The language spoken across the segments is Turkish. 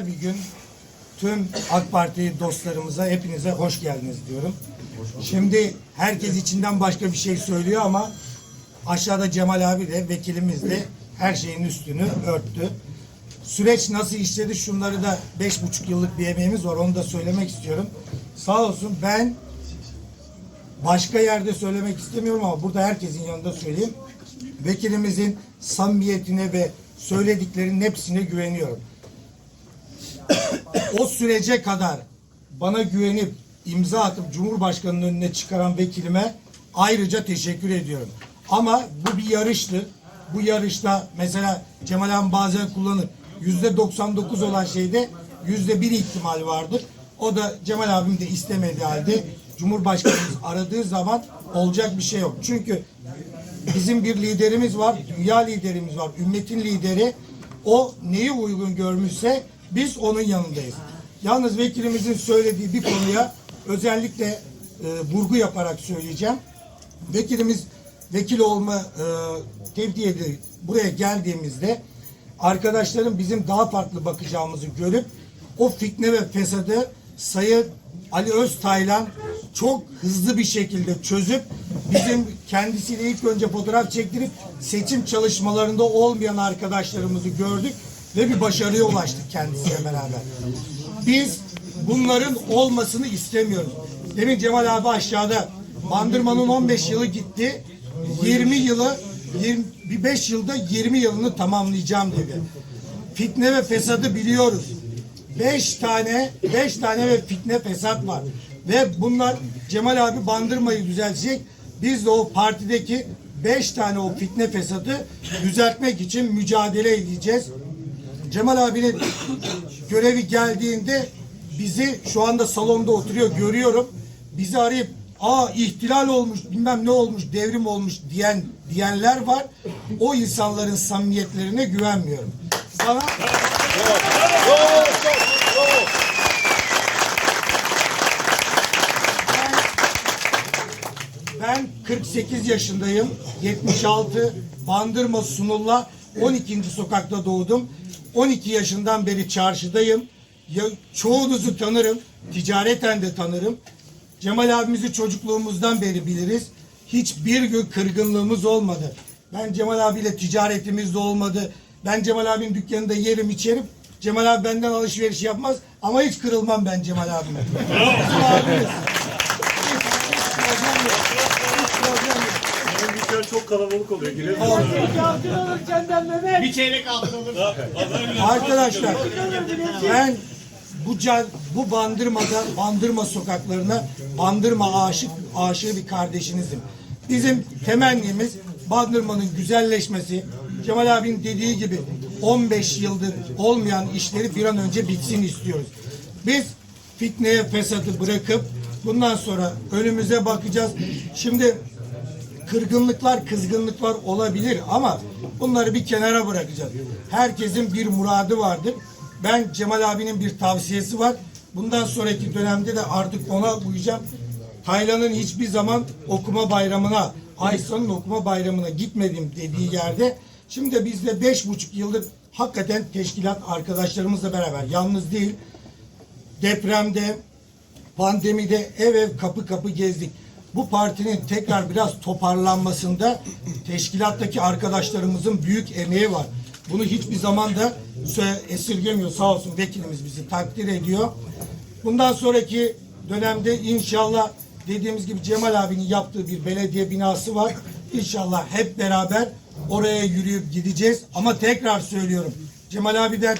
bir gün tüm AK Parti dostlarımıza hepinize hoş geldiniz diyorum. Şimdi herkes içinden başka bir şey söylüyor ama aşağıda Cemal abi de vekilimiz de her şeyin üstünü örttü. Süreç nasıl işledi şunları da beş buçuk yıllık bir emeğimiz var onu da söylemek istiyorum. Sağ olsun ben başka yerde söylemek istemiyorum ama burada herkesin yanında söyleyeyim. Vekilimizin samimiyetine ve söylediklerinin hepsine güveniyorum o sürece kadar bana güvenip imza atıp Cumhurbaşkanı'nın önüne çıkaran vekilime ayrıca teşekkür ediyorum. Ama bu bir yarıştı. Bu yarışta mesela Cemal abi bazen kullanır. Yüzde 99 olan şeyde yüzde bir ihtimal vardır. O da Cemal abim de istemediği halde Cumhurbaşkanımız aradığı zaman olacak bir şey yok. Çünkü bizim bir liderimiz var, dünya liderimiz var, ümmetin lideri. O neyi uygun görmüşse biz onun yanındayız. Yalnız vekilimizin söylediği bir konuya özellikle e, vurgu yaparak söyleyeceğim. Vekilimiz vekil olma e, tevdiyeli buraya geldiğimizde arkadaşlarım bizim daha farklı bakacağımızı görüp o fitne ve fesadı Sayın Ali Öztaylan çok hızlı bir şekilde çözüp bizim kendisiyle ilk önce fotoğraf çektirip seçim çalışmalarında olmayan arkadaşlarımızı gördük ve bir başarıya ulaştık kendisiyle beraber. Biz bunların olmasını istemiyoruz. Demin Cemal abi aşağıda Bandırma'nın 15 yılı gitti. 20 yılı 20, bir 5 yılda 20 yılını tamamlayacağım dedi. Fitne ve fesadı biliyoruz. 5 tane 5 tane ve fitne fesat var. Ve bunlar Cemal abi Bandırma'yı düzeltecek. Biz de o partideki 5 tane o fitne fesadı düzeltmek için mücadele edeceğiz. Cemal abinin görevi geldiğinde bizi şu anda salonda oturuyor görüyorum. Bizi arayıp aa ihtilal olmuş bilmem ne olmuş devrim olmuş diyen diyenler var. O insanların samimiyetlerine güvenmiyorum. Sana Ben 48 yaşındayım. 76 Bandırma Sunul'la 12. sokakta doğdum. 12 yaşından beri çarşıdayım. Ya, çoğunuzu tanırım. Ticareten de tanırım. Cemal abimizi çocukluğumuzdan beri biliriz. Hiçbir gün kırgınlığımız olmadı. Ben Cemal abiyle ticaretimiz de olmadı. Ben Cemal abinin dükkanında yerim içerim. Cemal abi benden alışveriş yapmaz ama hiç kırılmam ben Cemal abime. Bizim abimiz. Hiç, hiç problem yok. Hiç problem yok. Bizim dükkan çok kalabalık oluyor. Girelim. Bir çeyrek altın olur. Arkadaşlar ben bu can, bu bandırmada bandırma sokaklarına bandırma aşık aşığı bir kardeşinizim. Bizim temennimiz bandırmanın güzelleşmesi. Cemal abinin dediği gibi 15 yıldır olmayan işleri bir an önce bitsin istiyoruz. Biz fitneye fesadı bırakıp bundan sonra önümüze bakacağız. Şimdi kırgınlıklar, kızgınlıklar olabilir ama bunları bir kenara bırakacağız. Herkesin bir muradı vardır. Ben Cemal abinin bir tavsiyesi var. Bundan sonraki dönemde de artık ona uyacağım. Taylan'ın hiçbir zaman okuma bayramına, Aysan'ın okuma bayramına gitmedim dediği yerde şimdi biz de beş buçuk yıldır hakikaten teşkilat arkadaşlarımızla beraber yalnız değil depremde, pandemide ev ev kapı kapı gezdik. Bu partinin tekrar biraz toparlanmasında teşkilattaki arkadaşlarımızın büyük emeği var. Bunu hiçbir zaman da esirgemiyor. Sağ olsun vekilimiz bizi takdir ediyor. Bundan sonraki dönemde inşallah dediğimiz gibi Cemal abinin yaptığı bir belediye binası var. İnşallah hep beraber oraya yürüyüp gideceğiz. Ama tekrar söylüyorum. Cemal abiden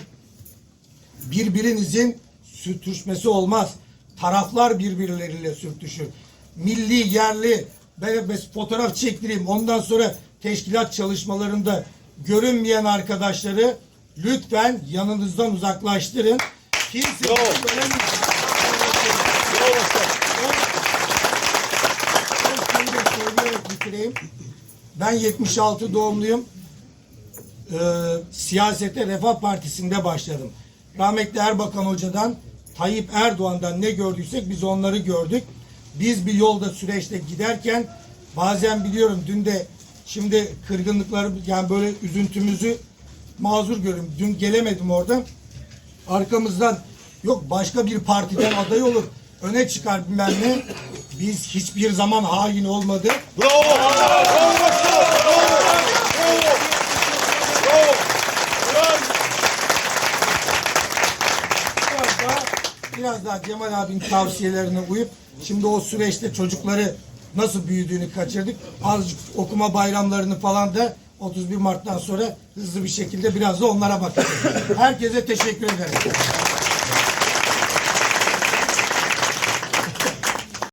birbirinizin sürtüşmesi olmaz. Taraflar birbirleriyle sürtüşür. Milli, yerli, ben fotoğraf çektireyim. Ondan sonra teşkilat çalışmalarında görünmeyen arkadaşları lütfen yanınızdan uzaklaştırın. Kimse de söyleyerek bitireyim. Ben 76 doğumluyum e, siyasete Refah Partisi'nde başladım. Rahmetli Erbakan Hoca'dan, Tayyip Erdoğan'dan ne gördüysek biz onları gördük. Biz bir yolda süreçte giderken bazen biliyorum dün de şimdi kırgınlıkları yani böyle üzüntümüzü mazur görün. Dün gelemedim orada. arkamızdan yok başka bir partiden aday olur öne çıkar bilmem ne. Biz hiçbir zaman hain olmadı. Bravo! Bravo! Bravo! Biraz daha, biraz daha Cemal abinin tavsiyelerine uyup şimdi o süreçte çocukları nasıl büyüdüğünü kaçırdık. Azıcık okuma bayramlarını falan da 31 Mart'tan sonra hızlı bir şekilde biraz da onlara bakacağız. Herkese teşekkür ederim.